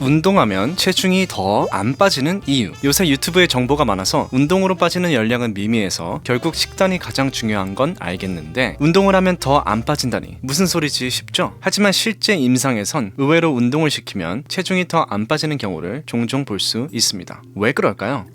운동하면 체중이 더 안 빠지는 이유. 요새 유튜브에 정보가 많아서 운동으로 빠지는 열량은 미미해서 결국 식단이 가장 중요한 건 알겠는데 운동을 하면 더 안 빠진다니 무슨 소리지 싶죠? 하지만 실제 임상에선 의외로 운동을 시키면 체중이 더 안 빠지는 경우를 종종 볼 수 있습니다. 왜 그럴까요?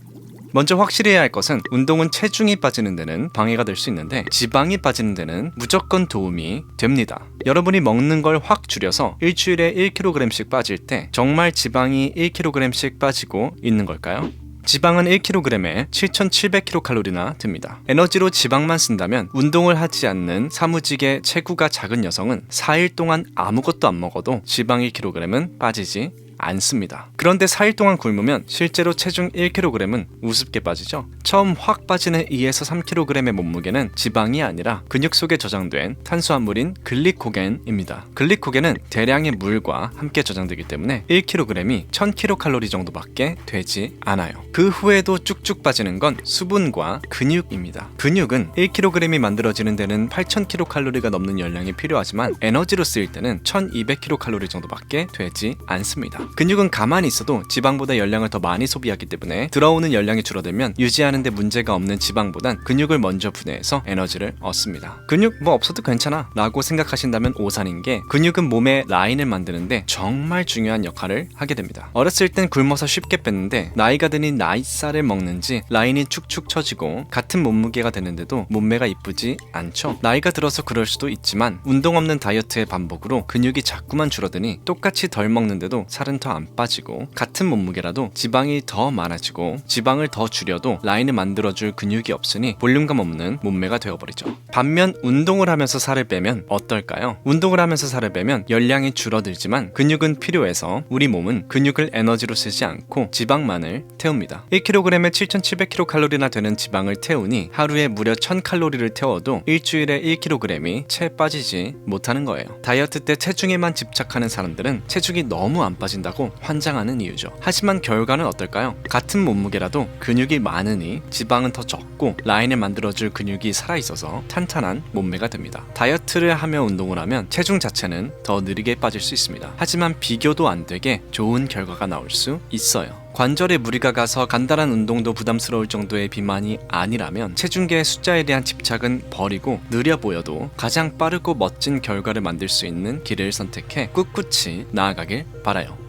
먼저 확실히 해야 할 것은 운동은 체중이 빠지는 데는 방해가 될 수 있는데 지방이 빠지는 데는 무조건 도움이 됩니다. 여러분이 먹는 걸 확 줄여서 일주일에 1kg씩 빠질 때 정말 지방이 1kg씩 빠지고 있는 걸까요? 지방은 1kg에 7,700kcal나 듭니다. 에너지로 지방만 쓴다면 운동을 하지 않는 사무직의 체구가 작은 여성은 4일 동안 아무것도 안 먹어도 지방 1kg은 빠지지 않습니다. 그런데 4일 동안 굶으면 실제로 체중 1kg은 우습게 빠지죠. 처음 확 빠지는 2에서 3kg의 몸무게는 지방이 아니라 근육 속에 저장된 탄수화물인 글리코겐입니다. 글리코겐은 대량의 물과 함께 저장되기 때문에 1kg이 1000kcal 정도밖에 되지 않아요. 그 후에도 쭉쭉 빠지는 건 수분과 근육입니다. 근육은 1kg이 만들어지는 데는 8000kcal가 넘는 열량이 필요하지만 에너지로 쓰일 때는 1200kcal 정도밖에 되지 않습니다. 근육은 가만히 있어도 지방보다 열량을 더 많이 소비하기 때문에 들어오는 열량이 줄어들면 유지하는데 문제가 없는 지방보단 근육을 먼저 분해해서 에너지를 얻습니다. 근육 뭐 없어도 괜찮아 라고 생각하신다면 오산인 게 근육은 몸의 라인을 만드는데 정말 중요한 역할을 하게 됩니다. 어렸을 땐 굶어서 쉽게 뺐는데 나이가 드니 나이살을 먹는지 라인이 축축 처지고 같은 몸무게가 되는데도 몸매가 이쁘지 않죠. 나이가 들어서 그럴 수도 있지만 운동 없는 다이어트의 반복으로 근육이 자꾸만 줄어드니 똑같이 덜 먹는데도 살은 더안 빠지고 같은 몸무게라도 지방이 더 많아지고 지방을 더 줄여도 라인을 만들어줄 근육이 없으니 볼륨감 없는 몸매가 되어버리죠. 반면 운동을 하면서 살을 빼면 어떨까요? 운동을 하면서 살을 빼면 열량이 줄어들지만 근육은 필요해서 우리 몸은 근육을 에너지로 쓰지 않고 지방만을 태웁니다. 1kg에 7,700kcal나 되는 지방을 태우니 하루에 무려 1000칼로리를 태워도 일주일에 1kg이 채 빠지지 못하는 거예요. 다이어트 때 체중에만 집착하는 사람들은 체중이 너무 안 빠진 다고 환장하는 이유죠. 하지만 결과는 어떨까요? 같은 몸무게라도 근육이 많으니 지방은 더 적고 라인을 만들어줄 근육이 살아있어서 탄탄한 몸매가 됩니다. 다이어트를 하며 운동을 하면 체중 자체는 더 느리게 빠질 수 있습니다. 하지만 비교도 안 되게 좋은 결과가 나올 수 있어요. 관절에 무리가 가서 간단한 운동도 부담스러울 정도의 비만이 아니라면 체중계의 숫자에 대한 집착은 버리고 느려 보여도 가장 빠르고 멋진 결과를 만들 수 있는 길을 선택해 꿋꿋이 나아가길 바라요.